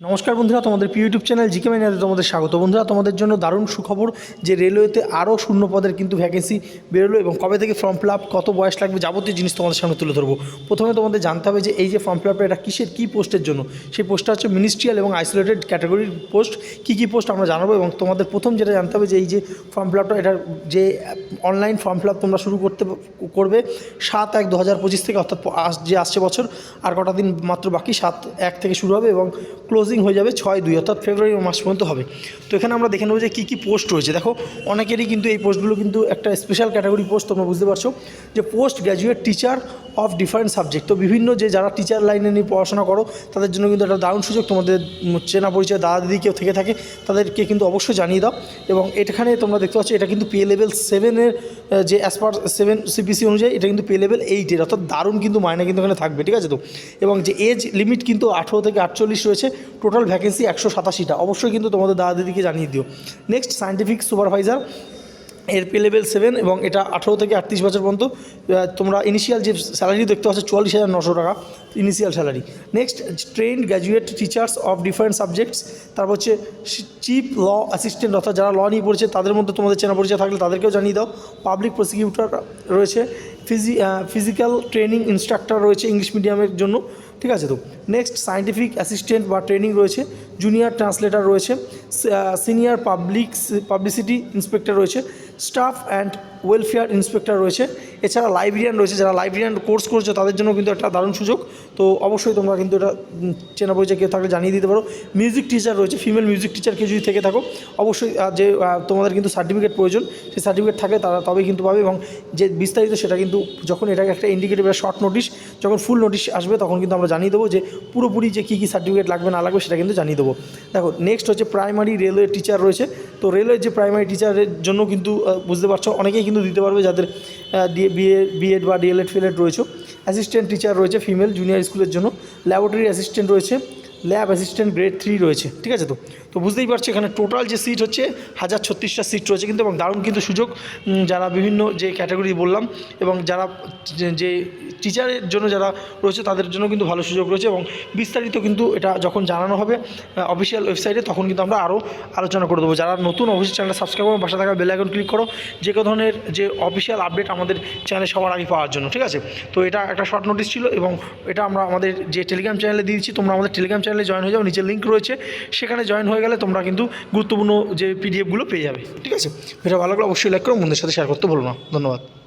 নমস্কার বন্ধুরা, তোমাদের ইউটিউব চ্যানেল জিকে মাইনাতে তোমাদের স্বাগত। বন্ধুরা, তোমাদের জন্য দারুণ সুখবর যে রেলওয়েতে আরও শূন্য পদের কিন্তু ভ্যাকেন্সি বেরোলো এবং কবে থেকে ফর্ম ফিল আপ কত বয়স লাগবে যাবতীয় জিনিস তোমাদের সামনে তুলে ধরবো। প্রথমে তোমাদের জানতে হবে যে এই যে ফর্ম ফিল আপটা এটা কিসের কী পোস্টের জন্য? সেই পোস্টটা হচ্ছে মিনিস্ট্রিয়াল এবং আইসোলেটেড ক্যাটাগরির পোস্ট কী কী পোস্ট আমরা জানাব এবং তোমাদের প্রথম যেটা জানতে হবে যে এই যে ফর্ম ফিল আপটা এটার যে অনলাইন ফর্ম ফিল আপ তোমরা শুরু করতে, করবে সাত এক দু হাজার পঁচিশ থেকে, অর্থাৎ যে আসছে বছর, আর কটা দিন মাত্র বাকি, সাত এক থেকে শুরু হবে এবং ক্লোজিং হয়ে যাবে ছয় দুই, অর্থাৎ ফেব্রুয়ারি মাস পর্যন্ত হবে। তো এখানে আমরা দেখে নেব যে কী কী পোস্ট রয়েছে। দেখো, অনেকেরই কিন্তু এই পোস্টগুলো কিন্তু একটা স্পেশাল ক্যাটাগরি পোস্ট তোমরা বুঝতে পারছ, যে post graduate teacher of different subject তো বিভিন্ন যে যারা টিচার লাইনে নিয়ে পড়াশোনা করো, তাদের জন্য কিন্তু একটা দারুণ সুযোগ তোমাদের চেনা পরিচয়, দাদা দিদি কেউ থেকে থাকে, তাদেরকে কিন্তু অবশ্যই জানিয়ে দাও। এবং এখানে তোমরা দেখতে পাচ্ছ, এটা কিন্তু পে লেভেল সেভেনের যে অ্যাজ পার সেভেন সিপিসি অনুযায়ী, এটা কিন্তু পে লেভেল এইটের অর্থাৎ দারুণ কিন্তু মায়না কিন্তু এখানে থাকবে, ঠিক আছে তো? এবং যে এজ লিমিট কিন্তু আঠেরো থেকে আটচল্লিশ রয়েছে টোটাল ভ্যাকেন্সি একশো সাতাশিটা। অবশ্যই কিন্তু তোমাদের দাদা দিদিকে জানিয়ে দিও। নেক্সট সায়েন্টিফিক সুপারভাইজার এর পে লেভেল সেভেন এবং এটা আঠেরো থেকে আটত্রিশ বছর পর্যন্ত তোমরা ইনিশিয়াল যে স্যালারি দেখতে পাচ্ছ, চুয়াল্লিশ হাজার নশো টাকা initial salary next train graduate teachers of different subjects তারপর হচ্ছে চিফ ল অ্যাসিস্ট্যান্ট অর্থাৎ যারা ল নিয়ে পড়েছে, তাদের মধ্যে তোমাদের চেনা পরিচয় থাকলে তাদেরকেও জানিয়ে দাও। পাবলিক প্রসিকিউটর রয়েছে। ফিজি ফিজিক্যাল ট্রেনিং ইনস্ট্রাক্টর রয়েছে ইংলিশ মিডিয়ামের জন্য। ঠিক আছে তো? নেক্সট সায়েন্টিফিক অ্যাসিস্ট্যান্ট বা ট্রেনিং রয়েছে। জুনিয়র ট্রান্সলেটার রয়েছে। সিনিয়র পাবলিক পাবলিসিটি ইন্সপেক্টর রয়েছে। স্টাফ অ্যান্ড ওয়েলফেয়ার ইন্সপেক্টর রয়েছে। এছাড়া লাইব্রেরিয়ান রয়েছে। যারা লাইব্রেরিয়ান কোর্স করছে, তাদের জন্য কিন্তু একটা দারুণ সুযোগ। তো অবশ্যই তোমরা কিন্তু এটা চেনা পরিচয় কেউ থাকলে জানিয়ে দিতে পারো। মিউজিক টিচার রয়েছে। ফিমেল মিউজিক টিচার কেউ যদি থেকে থাকো, অবশ্যই যে তোমাদের কিন্তু সার্টিফিকেট প্রয়োজন। সেই সার্টিফিকেট থাকে তারা তবেই কিন্তু পাবে এবং যে বিস্তারিত সেটা কিন্তু যখন এটাকে একটা ইন্ডিকেটিভ শর্ট নোটিশ যখন ফুল নোটিশ আসবে, তখন কিন্তু আমরা জানিয়ে দেবো যে পুরোপুরি যে কী কী সার্টিফিকেট লাগবে, না লাগবে, সেটা কিন্তু জানিয়ে দেবো। দেখো নেক্সট হচ্ছে প্রাইমারি রেলওয়ে টিচার রয়েছে। তো রেলওয়ের যে প্রাইমারি টিচারের জন্য কিন্তু বুঝতে পারছ, অনেকেই কিন্তু দিতে পারবে যাদের বিএ বিএড বা ডিএলএড ফিএলএড রয়েছে। অ্যাসিস্ট্যান্ট টিচার রয়েছে ফিমেল জুনিয়র স্কুলের জন্য। ল্যাবরেটরি অ্যাসিস্ট্যান্ট রয়েছে। ল্যাব অ্যাসিস্ট্যান্ট গ্রেড থ্রি রয়েছে, ঠিক আছে তো? তো বুঝতেই পারছি এখানে টোটাল যে সিট হচ্ছে, হাজার ছত্রিশটা সিট রয়েছে কিন্তু এবং দারুণ কিন্তু সুযোগ যারা বিভিন্ন যে ক্যাটাগরি বললাম এবং যারা যে- টিচারের জন্য যারা রয়েছে তাদের জন্য কিন্তু ভালো সুযোগ রয়েছে এবং বিস্তারিত কিন্তু এটা যখন জানানো হবে অফিসিয়াল ওয়েবসাইটে তখন কিন্তু আমরা আরও আলোচনা করে দেবো। যারা নতুন অফিসিয়াল চ্যানেলটা সাবস্ক্রাইব করো, পাশে থাকা বেল আইকন ক্লিক করো, যে কোনো ধরনের যে অফিসিয়াল আপডেট আমাদের চ্যানেলে সবার আগে পাওয়ার জন্য, ঠিক আছে? তো এটা একটা শর্ট নোটিস ছিল এবং এটা আমরা আমাদের যে টেলিগ্রাম চ্যানেলে দিয়ে দিচ্ছি তোমরা আমাদের টেলিগ্রাম চ্যানেলে জয়েন হয়ে যাও, নিচে লিঙ্ক রয়েছে। সেখানে জয়েন হয়ে গেলে তোমরা কিন্তু গুরুত্বপূর্ণ যে পিডিএফগুলো পেয়ে যাবে। ঠিক আছে? এটা ভালো লাগলে অবশ্যই লাইক করো, বন্ধুদের সাথে শেয়ার করতে ভুলো না। ধন্যবাদ।